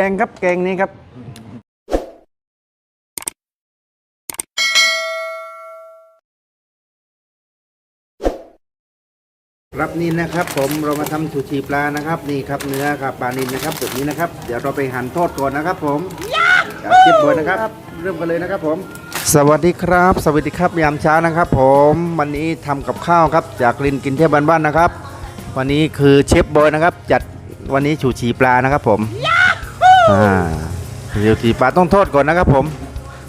โรยแรงครับแกงนี้ครับครับนี่นะครับ ผมเรามาทำชูชีปลานะครับนี่ครับเนื้อครับปลานินนะครับแบบนี้นะครับ เดี๋ยวเราไปหั่นโทษก่อนนะครับ ผมจากเจ็บบอยนะครับ เริ่มกันเลยนะครับ ผม สวัสดีครับ สวัสดีครับยามเช้านะครับ ผมวันนี้ทำกับข้าวครับ จากลินกินเทพบ้านๆนะครับ วันนี้คือเชฟบอยนะครับ จัดวันนี้ชูชีปลานะครับ ผม อ่าชูชีปลาต้องโทษก่อนนะครับผม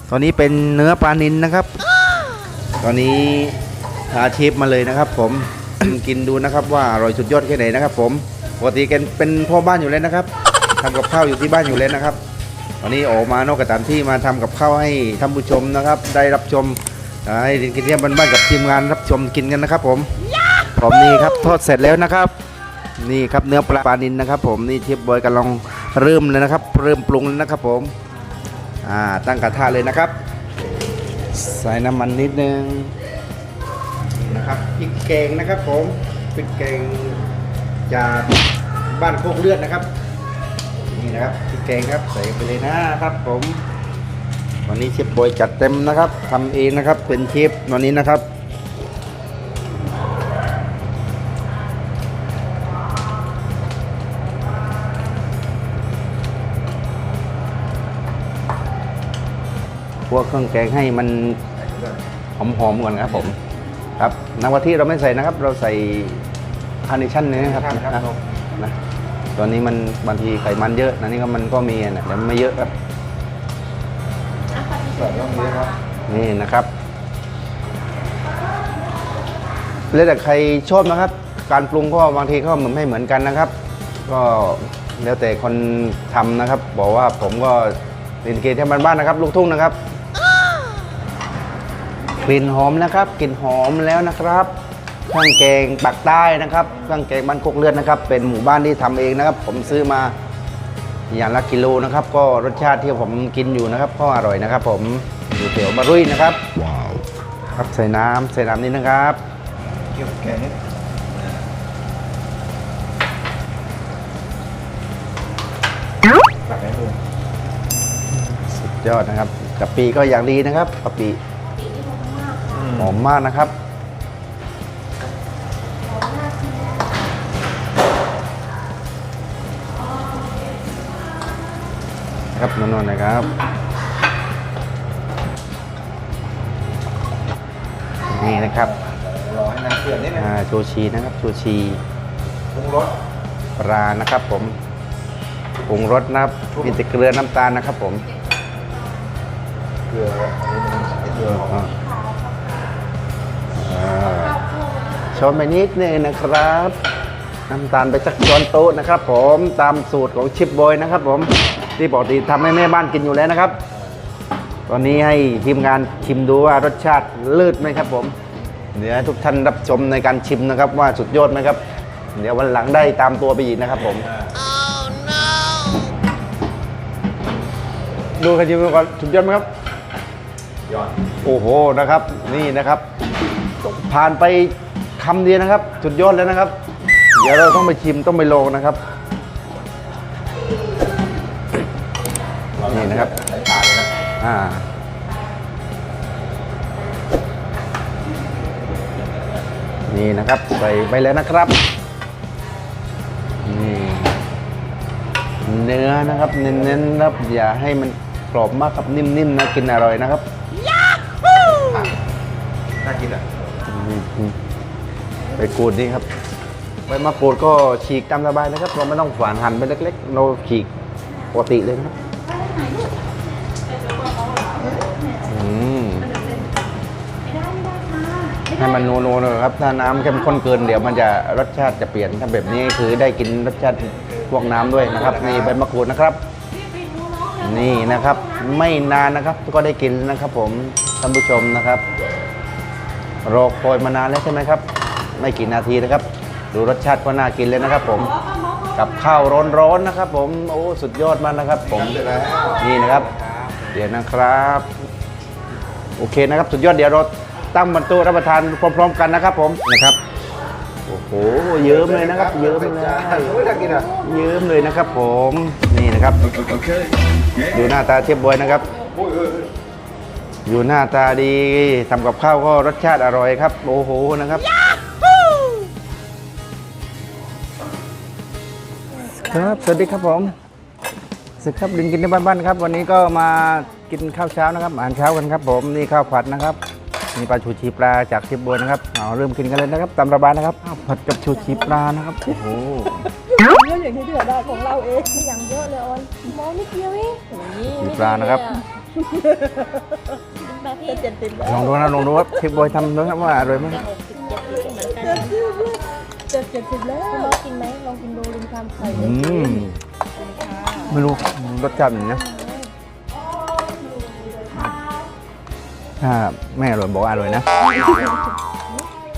ตอนนี้เป็นเนื้อปลานินนะครับ ตอนนี้พาเชฟมาเลยนะครับ ผม กินดูนะครับว่าอร่อยสุดยอดแค่ไหนนะครับ ผมปกติแกเป็นพ่อบ้านอยู่แล้วนะครับทำกับข้าวอยู่ที่บ้านอยู่แล้วนะครับวันนี้ออกมานอกกระตานที่มาทำกับข้าวให้ท่านผู้ชมนะครับ ได้รับชมให้กินเที่ยวบ้านๆกับทีมงานรับชมกินกันนะครับ ผมผมนี่ครับทอดเสร็จแล้วนะครับ นี่ครับเนื้อปลาปลานินนะครับ ผมนี่เชฟบอยกำลัง เริ่มเลยนะครับ เริ่มปรุงแล้วนะครับผมอ่าตั้งกระทะเลยนะครับ ใส่น้ำมันนิดนึงนะครับพริกแกงนะครับผมพริกแกงจากบ้านโคกเลือดนะครับ นี่นะครับพริกแกงครับใส่ไปเลยนะครับผมวันนี้เชฟบอยจัดเต็มนะครับทำเองนะครับเป็นเชฟวันนี้นะครับ พวกเครื่องแกงให้มันหอมๆก่อนครับผม ครับน้ำกะทิเราไม่ใส่นะครับ เราใส่คาร์เนชั่นเนี่ยนะครับนะนะตัวนี้มันบางทีไขมันเยอะนะนี่ก็มันก็มีนะแต่มันไม่เยอะครับนี่นะครับ แล้วแต่ใครชอบนะครับ การปรุงก็บางทีก็มันไม่เหมือนกันนะครับ ก็แล้วแต่คนทำนะครับ บอกว่าผมก็เรียนเกตที่บ้านๆนะครับ ลูกทุ่งนะครับก ลิ่นหอมนะครับกลิ่นหอมแล้วนะครับเครื่องแกงปักใต้นะครับเครื่องแกงบ้านโคกเลือดนะครับ เป็นหมู่บ้านที่ทำเองนะครับ ผมซื้อมาอย่างละกิโลนะครับ ก็รสชาติที่ผมกินอยู่นะครับ ก็อร่อยนะครับ ผมอยู่แถวบารุยนะครับครับใส่น้ำใส่น้ำนิดนะครับเกี่ยวแกงนี่ตักให้ดูสุดยอดนะครับกะปิก็อย่างดีนะครับกะปิ หอมมากนะครับ ครับนวลๆนะครับนี่นะครับรอให้น้ำเดือดนิดนึงอ่าชูชีนะครับชูชีปรุงรสปลานะครับผมปรุงรสนะครับมีแต่เกลือน้ำตาลนะครับผม เกลืออันนี้มันนิดเดียวพออ่ ช้อนไปนิดนึงนะครับน้ำตาลไปสักช้อนโต๊ะนะครับ ผมตามสูตรของชิปบอยนะครับ ผมที่ปกติทำให้แม่บ้านกินอยู่แล้วนะครับ ตอนนี้ให้ทีมงานชิมดูว่ารสชาติเลิศไหมครับ ผมเดี๋ยวให้ทุกท่านรับชมในการชิมนะครับ ว่าสุดยอดไหมครับ เดี๋ยววันหลังได้ตามตัวไปอีกนะครับ ผม ดูกันชิมก่อนสุดยอดไหมครับ ยอด โอ้โหนะครับ นี่นะครับผ่านไป คำเดียวนะครับ สุดยอดแล้วนะครับ เดี๋ยวเราต้องไปชิมต้องไปลองนะครับ นี่นะครับใส่ปลาเลยนะอ่านี่นะครับใส่ไปแล้วนะครับนี่เนื้อนะครับเน้นๆนะครับอย่าให้มันกรอบมากครับนิ่มๆนะกินอร่อยนะครับน่ากินอะ ไปกรูดนี่ครับใบมะกรูดก็ฉีกตามสบายนะครับ เราไม่ต้องฝานหั่นไปเล็กๆ เราฉีกปกติเลยนะครับอืมให้มันนัวๆหน่อยครับ ถ้าน้ำเข้มข้นเกินเดี๋ยวมันจะรสชาติจะเปลี่ยน ถ้าแบบนี้คือได้กินรสชาติพวกน้ำด้วยนะครับนี่ใบมะกรูดนะครับ นี่นะครับ ไม่นานนะครับก็ได้กินนะครับ ผมท่านผู้ชมนะครับรอคอยมานานแล้วใช่ไหมครับ ไม่กี่นาทีนะครับ ดูรสชาติก็น่ากินเลยนะครับ ผมกับข้าวร้อนๆนะครับ ผมโอ้สุดยอดมากนะครับ ผมเสร็จแล้วนี่นะครับ เดี๋ยวนะครับ โอเคนะครับ สุดยอดเดี๋ยวเราตั้งบรรโต๊ะรับประทานพร้อมๆกันนะครับ ผมนะครับโอ้โหเยิ้มเลยนะครับ เยิ้มเลยไม่ได้กินอะเยิ้มเลยนะครับ ผมนี่นะครับ ดูหน้าตาเชฟบอยนะครับอยู่หน้าตาดีทำกับข้าวก็รสชาติอร่อยครับ โอ้โหนะครับ ครับสวัสดีครับผมสวัสดีครับดินกินในบ้านๆครับ วันนี้ก็มากินข้าวเช้านะครับอาหารเช้ากันครับผมนี่ข้าวผัดนะครับ มีปลาชูชีปลาจากเชฟบอยนะครับเอาเริ่มกินกันเลยนะครับตามระบายนะครับข้าวผัดกับชูชีปลานะครับโอ้โหเยอะอย่างที่เดือดได้ของเราเองไม่อย่างเยอะเลยออนมองนิดเดียวเองนี่ชีปลานะครับแบบที่เจ็ดสิบแล้วลองดูนะลองดูว่าเชฟบอยทำดูครับว่าอร่อยไหมหกสิบเจ็ดสิบเหมือนกันเจ็ดเจ็ดสิบแล้วลองกินไหม ไข่อืมไม่รู้รสชาติอย่างนี้นะถ้าแม่อร่อยบอกว่าอร่อยนะ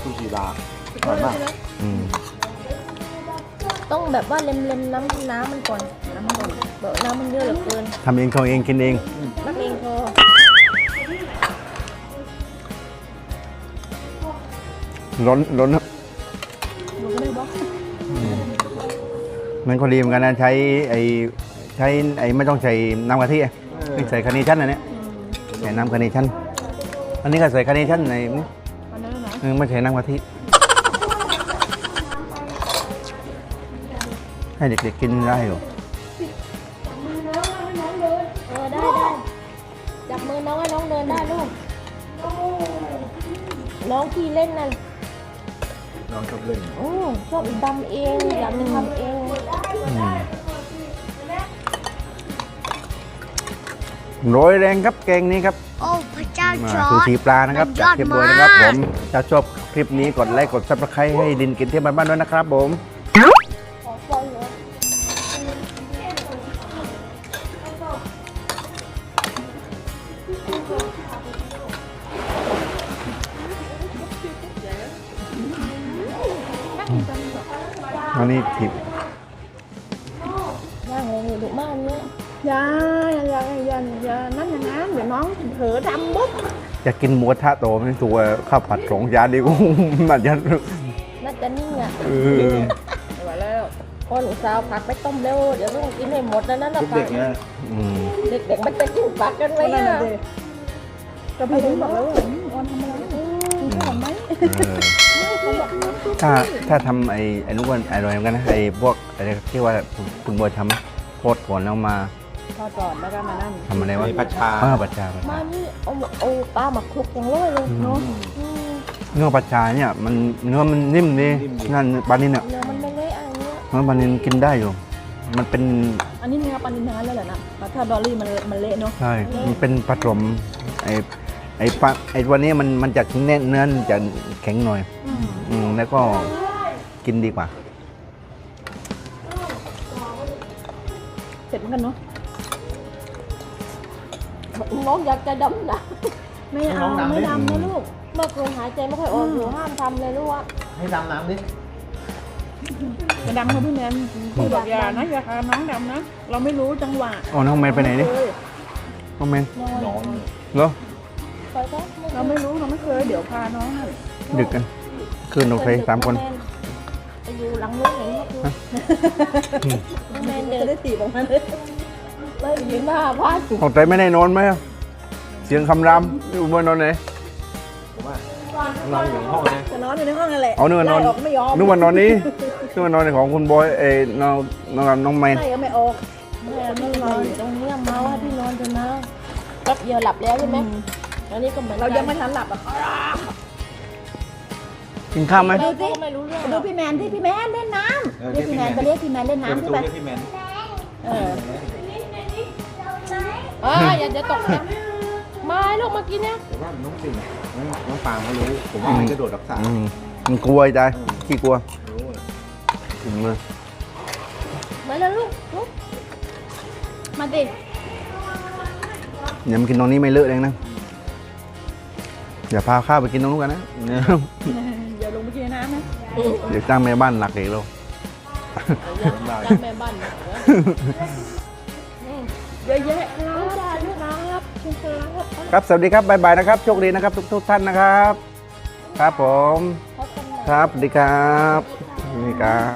ซูชิบาร์อร่อยมากอืมต้องแบบว่าเล็มๆน้ำน้ำมันก่อนน้ำมันก่อนเบอน้ำมันเยอะเหลือเกินทำเองเขาเองกินเองนักเลงพอร้อนร้อนนะ มันก็ดีเหมือนกันนะใช้ไอ้ใช้ไอ้ไม่ต้องใส่น้ำกะทิอะนี่ใส่คาร์เนชั่นอันเนี้ยใส่น้ำคาร์เนชั่นอันนี้ก็ใส่คาร์เนชั่นในนี่อันนั้นนะเออไม่ใส่น้ำกะทิให้เด็กๆกินได้อยู่เออได้ได้จับมือน้องให้น้องเดินได้ลูกน้องที่เล่นนั่นน้องชอบเล่นโอ้ชอบดำเองอยากจะทำเอง โรยแรงครับแกงนี้ครับโอ้พระเจ้ามาจอซูร์ชีดปลานะครับมันยจาอกดเทปบอยนะครับผมามกถ้าชอบคลิปนี้กดไลค์กดซับสไครต์ให้ดินกินเที่ยวบ้านๆด้วยนะครับผมขอปล่อยเหรออันนี้ทิ บุ๊บจะกินหมูกระทะโตไม่ถูกว่าข้าวผัดสองจานดีกว่ามันจะน่าจะนิ่งอะเออไม่ไหวแล้วคนอุตส่าห์ผักไปต้มเร็วเดี๋ยวต้องกินให้หมดแล้วนั่นนะทุกเด็กเนี่ยอืมเด็กๆมันจะกินผักกันไหมนั่นอะน่ะสิกระพี่ถึงบอกแล้วว่าอืมออนทำอะไรกินข้าวไหมเออถ้าถ้าทำไอ้ไอ้นุกวันอร่อยเหมือนกันนะไอ้พวกอะไรที่ว่าคุณบอยทำโคตรก่อนแล้วมา ทอดก่อนแล้วก็มานั่นทำอะไรวะไอ้พัชชาอ้าวปัจจาปัจมาจานี่เอาเอาปลาหมักคลุกอย่างร้อยเลยเนาะอืมเนื้อปัจจาเนี่ยมันเนื้อมันนิ่มดี นั่นปลานินเนี่ยเนื้อมันไม่เละอะไรเงี้ยเนื้อปลานินกินได้อยู่ มันเป็นอันนี้เนื้อปลานินทั้งนั้นเลยเหรอนะถ้าดอลลี่มันมันเละเนาะใช่มันเป็นผสมไอ้ไอ้ปลาไอ้ตัวนี้มันมันจะแน่นเนื้อมันจะแข็งหน่อย อืมแล้วก็กินดีกว่า เสร็จเหมือนกันเนาะ น้องอยากจะดำนะไม่เอาไม่ดำนะลูกเมื่อคืนหายใจไม่ค่อยออกอยู่ห้ามทำเลยลูกอะให้ดำน้ำดิจะดำกับพี่แมนพี่บอกอย่านะอย่าพาน้องดำนะ เราไม่รู้จังหวะอ๋อน้องแมนไปไหนนี่เคยน้องแมนนอนเหรอไปซะเราไม่รู้เราไม่เคยเดี๋ยวพาน้องนั่นดึกกัน คืนโอเคสามคน ไปอยู่หลังนู้นเห็นเมื่อคืนน้องแมนเดิจะนได้ตีบออกมาเล ยเลยยืนหน้าบ้านออกใจไม่ได้นอนไหมอะเสียงคำรามอยู่บนนอนไหนผมว่าเราอยู่ในห้องเลยจะนอนอยู่ในห้องนั่นแหละเอานึกว่านอนไล่ออกไม่ยอมนึกว่านอนนี้นึกว่านอนในของคุณบอยเอ้ยน้องน้องน้องแมนไล่ก็ไม่ออกแม่ไม่นอนอยู่ตรงนี้เมาให้พี่นอนเถอะนะแป๊บเดียวหลับแล้วใช่ไหมอันนี้ก็เหมือนเรายังไม่ทันหลับอะกินข้าวไหมดูสิไม่รู้เรื่องไปดูพี่แมนที่พี่แมนเล่นน้ำเรียกพี่แมนไปเรียกพี่แมนเล่นเปิดประน้ำตูใช่ไหมให้พี่แมน เอออ่าอย่าจะตกนะมาลูกมากินเนี่ยแต่ว่าน้องปิ่นน้องน้องปางเขารู้ ผมว่ามันกระโดดรักษาอืมมันกลัวไอ้ใจขี้กลัวรู้อะถึงเลยมาแล้วลูกลูกมาดิอย่ามากินตรงนี้ไม่เลอะเองนะอย่าพาข้าวไปกินตรงนู้นกันนะเดี๋ยวลงไปกินในน้ำนะเดี๋ยวจ้างแม่บ้านหลักเองเรารักแม่บ้าน เยอะแยะครับครับครับ สวัสดีครับบ๊ายบายนะครับ โชคดีนะครับ ทุกทุกท่านนะครับ ครับผม ครับสวัสดีครับ นี่ครับ